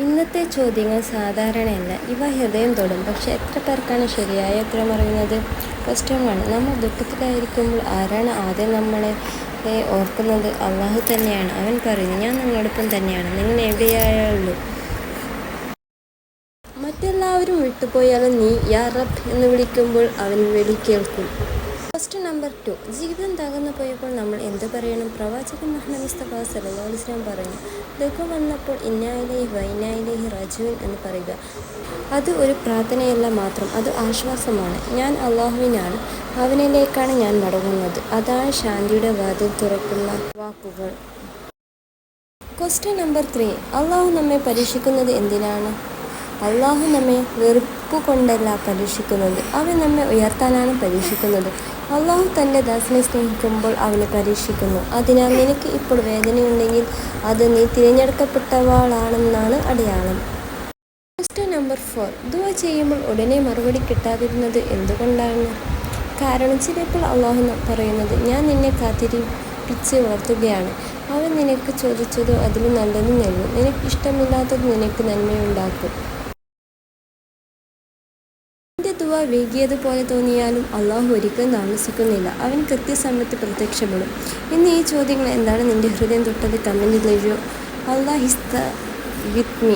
ഇന്നത്തെ ചോദ്യങ്ങൾ സാധാരണയല്ല. ഇവ ഹൃദയം തൊടും. പക്ഷെ എത്ര പേർക്കാണ് ശരിയായ ഉത്തരം അറിയുന്നത്? ക്വസ്റ്റ്യൻ വൺ നമ്മൾ ദുഃഖത്തിലായിരിക്കുമ്പോൾ ആരാണ് ആദ്യം നമ്മളെ ഓർക്കുന്നത്? അള്ളാഹു തന്നെയാണ്. അവൻ പറയുന്നു ഞാൻ നിങ്ങളോടൊപ്പം തന്നെയാണ്. നിങ്ങൾ എവിടെയായുള്ളൂ? മറ്റെല്ലാവരും വിട്ടുപോയാലും നീ യാ റബ് എന്ന് വിളിക്കുമ്പോൾ അവൻ വിളി കേൾക്കും. നമ്പർ ടു ജീവിതം തകർന്നു പോയപ്പോൾ നമ്മൾ എന്ത് പറയണം? പ്രവാചകൻ മുഹമ്മദ് പറഞ്ഞു ദുഃഖം വന്നപ്പോൾ ഇന്നായിലേഹി വൈനായിലേഹി റജുവിൻ എന്ന് പറയുക. അത് ഒരു പ്രാർത്ഥനയല്ല മാത്രം അത് ആശ്വാസമാണ്. ഞാൻ അള്ളാഹുവിനാണ്. അവനിലേക്കാണ് ഞാൻ മടങ്ങുന്നത്. അതാണ് ശാന്തിയുടെ വാതിൽ തുറക്കുന്ന വാക്കുകൾ. ക്വസ്റ്റ്യൻ നമ്പർ ത്രീ അള്ളാഹു നമ്മെ പരീക്ഷിക്കുന്നത് എന്തിനാണ്? അള്ളാഹു നമ്മെ വെറുപ്പ് കൊണ്ടല്ല പരീക്ഷിക്കുന്നത്. അവൻ നമ്മെ ഉയർത്താനാണ് പരീക്ഷിക്കുന്നത്. അള്ളാഹു തന്റെ ദാസിനെ സ്നേഹിക്കുമ്പോൾ അവനെ പരീക്ഷിക്കുന്നു. അതിനാൽ നിനക്ക് ഇപ്പോൾ വേദനയുണ്ടെങ്കിൽ അത് നീ തിരഞ്ഞെടുക്കപ്പെട്ടവളാണെന്നാണ് അടയാളം. ക്വസ്റ്റ്യൻ നമ്പർ ഫോർ ദുവ ചെയ്യുമ്പോൾ ഉടനെ മറുപടി കിട്ടാതിരുന്നത് എന്തുകൊണ്ടാണ്? കാരണം ചിലപ്പോൾ അള്ളാഹു പറയുന്നത് ഞാൻ നിന്നെ കാത്തിരിപ്പിച്ച് വളർത്തുകയാണ്. അവൻ നിനക്ക് ചോദിച്ചതോ അതിലും നല്ലത് നൽകും നിനക്ക് ഇഷ്ടമില്ലാത്തത് നിനക്ക് നന്മയുണ്ടാക്കും. ദുവ വൈകിയതുപോലെ തോന്നിയാലും അള്ളാഹു ഒരിക്കലും താമസിക്കുന്നില്ല. അവൻ കൃത്യസമയത്ത് പ്രത്യക്ഷപ്പെടും. ഇന്ന് ഈ ചോദ്യങ്ങൾ എന്താണ് നിന്റെ ഹൃദയം തൊട്ടത് കമന്റിൽ എഴുതൂ അള്ളാഹിസ്ത വിത്ത് മീ